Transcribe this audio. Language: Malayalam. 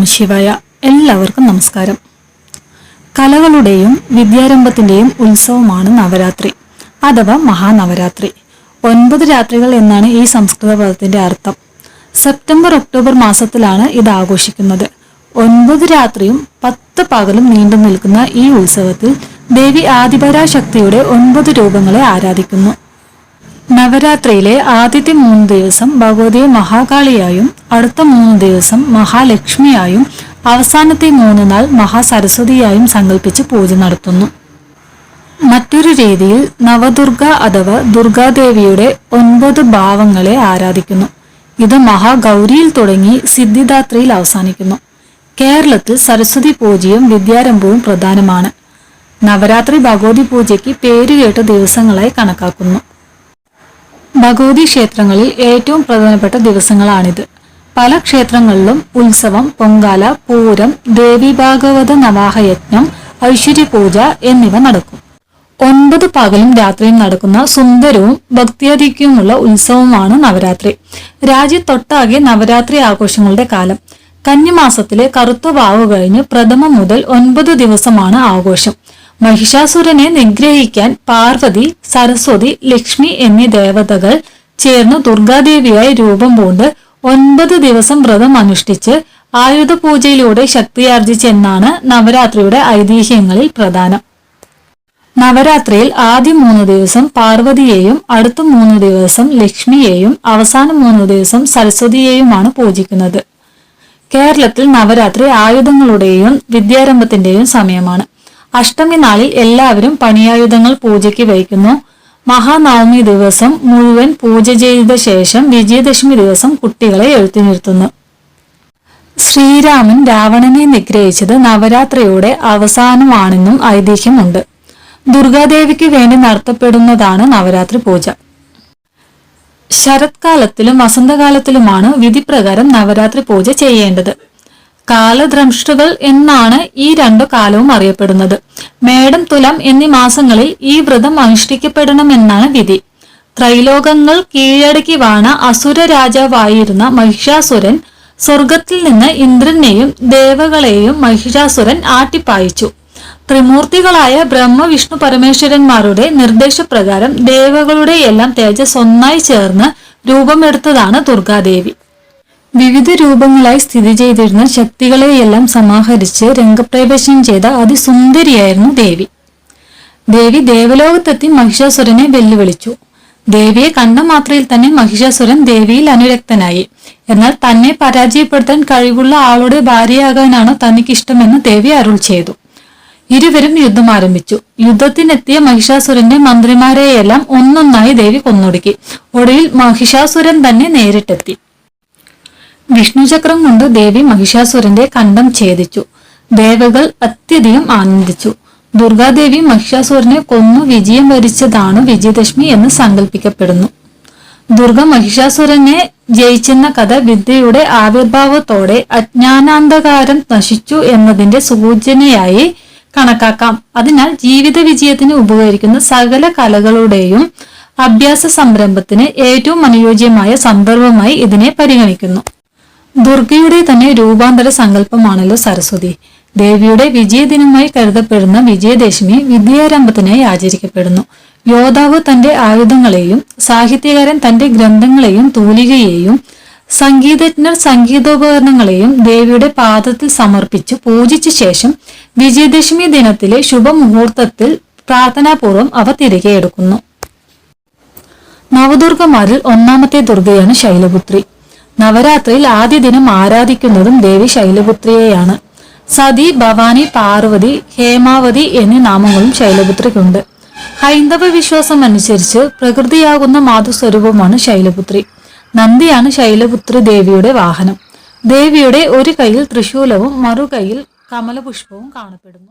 നമശിവായ എല്ലാവർക്കും നമസ്കാരം. കലകളുടെയും വിദ്യാരംഭത്തിന്റെയും ഉത്സവമാണ് നവരാത്രി അഥവാ മഹാനവരാത്രി. ഒൻപത് രാത്രികൾ എന്നാണ് ഈ സംസ്കൃത പദത്തിന്റെ അർത്ഥം. സെപ്റ്റംബർ ഒക്ടോബർ മാസത്തിലാണ് ഇത് ആഘോഷിക്കുന്നത്. ഒൻപത് രാത്രിയും പത്ത് പകലും നീണ്ടു നിൽക്കുന്ന ഈ ഉത്സവത്തിൽ ദേവി ആദിപരാശക്തിയുടെ ഒൻപത് രൂപങ്ങളെ ആരാധിക്കുന്നു. നവരാത്രിയിലെ ആദ്യത്തെ മൂന്ന് ദിവസം ഭഗവതിയെ മഹാകാളിയായും അടുത്ത മൂന്ന് ദിവസം മഹാലക്ഷ്മിയായും അവസാനത്തെ മൂന്ന് നാൾ മഹാസരസ്വതിയായും സങ്കല്പിച്ച് പൂജ നടത്തുന്നു. മറ്റൊരു രീതിയിൽ നവദുർഗ അഥവാ ദുർഗാദേവിയുടെ ഒൻപത് ഭാവങ്ങളെ ആരാധിക്കുന്നു. ഇത് മഹാഗൗരിയിൽ തുടങ്ങി സിദ്ധിദാത്രിയിൽ അവസാനിക്കുന്നു. കേരളത്തിൽ സരസ്വതി പൂജയും വിദ്യാരംഭവും പ്രധാനമാണ്. നവരാത്രി ഭഗവതി പൂജയ്ക്ക് പേരുകേട്ട ദിവസങ്ങളായി കണക്കാക്കുന്നു. ഭഗവതി ക്ഷേത്രങ്ങളിൽ ഏറ്റവും പ്രധാനപ്പെട്ട ദിവസങ്ങളാണിത്. പല ക്ഷേത്രങ്ങളിലും ഉത്സവം പൊങ്കാല പൂരം ദേവി ഭാഗവത നവാഹയജ്ഞം ഐശ്വര്യപൂജ എന്നിവ നടക്കും. ഒൻപത് പകലും രാത്രിയും നടക്കുന്ന സുന്ദരവും ഭക്തിയാധിക്യവുമുള്ള ഉത്സവമാണ് നവരാത്രി. രാജ്യത്തൊട്ടാകെ നവരാത്രി ആഘോഷങ്ങളുടെ കാലം. കന്നിമാസത്തിലെ കറുത്ത വാവ് കഴിഞ്ഞ് പ്രഥമം മുതൽ ഒൻപത് ദിവസമാണ് ആഘോഷം. മഹിഷാസുരനെ നിഗ്രഹിക്കാൻ പാർവതി സരസ്വതി ലക്ഷ്മി എന്നീ ദേവതകൾ ചേർന്ന് ദുർഗാദേവിയായി രൂപം പൂണ്ട് ഒൻപത് ദിവസം വ്രതം അനുഷ്ഠിച്ച് ആയുധ പൂജയിലൂടെ ശക്തിയാർജിച്ചെന്നാണ് നവരാത്രിയുടെ ഐതിഹ്യങ്ങളിൽ പ്രധാനം. നവരാത്രിയിൽ ആദ്യ മൂന്ന് ദിവസം പാർവതിയെയും അടുത്ത മൂന്ന് ദിവസം ലക്ഷ്മിയെയും അവസാന മൂന്ന് ദിവസം സരസ്വതിയെയുമാണ് പൂജിക്കുന്നത്. കേരളത്തിൽ നവരാത്രി ആയുധങ്ങളുടെയും വിദ്യാരംഭത്തിന്റെയും സമയമാണ്. അഷ്ടമി നാളിൽ എല്ലാവരും പണിയായുധങ്ങൾ പൂജയ്ക്ക് വയ്ക്കുന്നു മഹാനവമി ദിവസം മുഴുവൻ പൂജ ചെയ്ത ശേഷം വിജയദശമി ദിവസം കുട്ടികളെ എഴുത്തിനിർത്തുന്നു ശ്രീരാമൻ രാവണനെ നിഗ്രഹിച്ചത് നവരാത്രിയുടെ അവസാനമാണെന്നും ഐതിഹ്യമുണ്ട്. ദുർഗാദേവിക്ക് വേണ്ടി നടത്തപ്പെടുന്നതാണ് നവരാത്രി പൂജ. ശരത്കാലത്തിലും വസന്തകാലത്തിലുമാണ് വിധിപ്രകാരം നവരാത്രി പൂജ ചെയ്യേണ്ടത്. കാലദ്രംഷ്ടുകൾ എന്നാണ് ഈ രണ്ടു കാലവും അറിയപ്പെടുന്നത്. മേടം തുലം എന്നീ മാസങ്ങളിൽ ഈ വ്രതം അനുഷ്ഠിക്കപ്പെടണമെന്നാണ് വിധി. ത്രൈലോകങ്ങൾ കീഴടക്കി വാണ അസുര രാജാവായിരുന്ന മഹിഷാസുരൻ സ്വർഗത്തിൽ നിന്ന് ഇന്ദ്രനെയും ദേവകളെയും മഹിഷാസുരൻ ആട്ടിപ്പായിച്ചു. ത്രിമൂർത്തികളായ ബ്രഹ്മ വിഷ്ണു പരമേശ്വരന്മാരുടെ നിർദ്ദേശപ്രകാരം ദേവകളുടെ എല്ലാം തേജസ് ഒന്നായി ചേർന്ന് രൂപമെടുത്തതാണ് ദുർഗാദേവി. വിവിധ രൂപങ്ങളായി സ്ഥിതി ചെയ്തിരുന്ന ശക്തികളെയെല്ലാം സമാഹരിച്ച് രംഗപ്രവേശം ചെയ്ത അതിസുന്ദരിയായിരുന്നു ദേവി. ദേവി ദേവലോകത്തെത്തി മഹിഷാസുരനെ വെല്ലുവിളിച്ചു. ദേവിയെ കണ്ട മാത്രയിൽ തന്നെ മഹിഷാസുരൻ ദേവിയിൽ അനുരക്തനായി. എന്നാൽ തന്നെ പരാജയപ്പെടുത്താൻ കഴിവുള്ള ആളുടെ ഭാര്യയാകാനാണ് തനിക്കിഷ്ടമെന്ന് ദേവി അരുൾ ചെയ്തു. ഇരുവരും യുദ്ധം ആരംഭിച്ചു. യുദ്ധത്തിനെത്തിയ മഹിഷാസുരന്റെ മന്ത്രിമാരെയെല്ലാം ഒന്നൊന്നായി ദേവി കൊന്നൊടുക്കി. ഒടുവിൽ മഹിഷാസുരൻ തന്നെ നേരിട്ടെത്തി. വിഷ്ണുചക്രം കൊണ്ട് ദേവി മഹിഷാസുരന്റെ കണ്ഠം ഛേദിച്ചു. ദേവകൾ അത്യധികം ആനന്ദിച്ചു. ദുർഗാദേവി മഹിഷാസുരനെ കൊന്നു വിജയം വരിച്ചതാണ് വിജയദശമി എന്ന് സങ്കല്പിക്കപ്പെടുന്നു ദുർഗ മഹിഷാസുരനെ ജയിച്ചെന്ന കഥ വിദ്യയുടെ ആവിർഭാവത്തോടെ അജ്ഞാനാന്ധകാരം നശിച്ചു എന്നതിന്റെ സൂചനയായി കണക്കാക്കാം. അതിനാൽ ജീവിത വിജയത്തിന് ഉപകരിക്കുന്ന സകല കലകളുടെയും അഭ്യാസ സംരംഭത്തിന് ഏറ്റവും അനുയോജ്യമായ സന്ദർഭമായി ഇതിനെ പരിഗണിക്കുന്നു. ദുർഗയുടെ തന്നെ രൂപാന്തര സങ്കല്പമാണല്ലോ സരസ്വതി. ദേവിയുടെ വിജയദിനമായി കരുതപ്പെടുന്ന വിജയദശമി വിദ്യാരംഭത്തിനായി ആചരിക്കപ്പെടുന്നു. യോദ്ധാവ് തന്റെ ആയുധങ്ങളെയും സാഹിത്യകാരൻ തന്റെ ഗ്രന്ഥങ്ങളെയും തൂലികയെയും സംഗീതജ്ഞർ സംഗീതോപകരണങ്ങളെയും ദേവിയുടെ പാദത്തിൽ സമർപ്പിച്ച് പൂജിച്ച ശേഷം വിജയദശമി ദിനത്തിലെ ശുഭമുഹൂർത്തത്തിൽ പ്രാർത്ഥനാപൂർവം അവ തിരികെ എടുക്കുന്നു. നവദുർഗമാരിൽ ഒന്നാമത്തെ ദുർഗയാണ് ശൈലപുത്രി. നവരാത്രിയിൽ ആദ്യ ദിനം ആരാധിക്കുന്നതും ദേവി ശൈലപുത്രിയെയാണ്. സതി ഭവാനി പാർവതി ഹേമാവതി എന്നീ നാമങ്ങളും ശൈലപുത്രിക്കുണ്ട്. ഹൈന്ദവ വിശ്വാസം അനുസരിച്ച് പ്രകൃതിയാകുന്ന മാതൃസ്വരൂപമാണ് ശൈലപുത്രി. നന്ദിയാണ് ശൈലപുത്രി ദേവിയുടെ വാഹനം. ദേവിയുടെ ഒരു കൈയിൽ തൃശൂലവും മറുകൈയിൽ കമലപുഷ്പവും കാണപ്പെടുന്നു.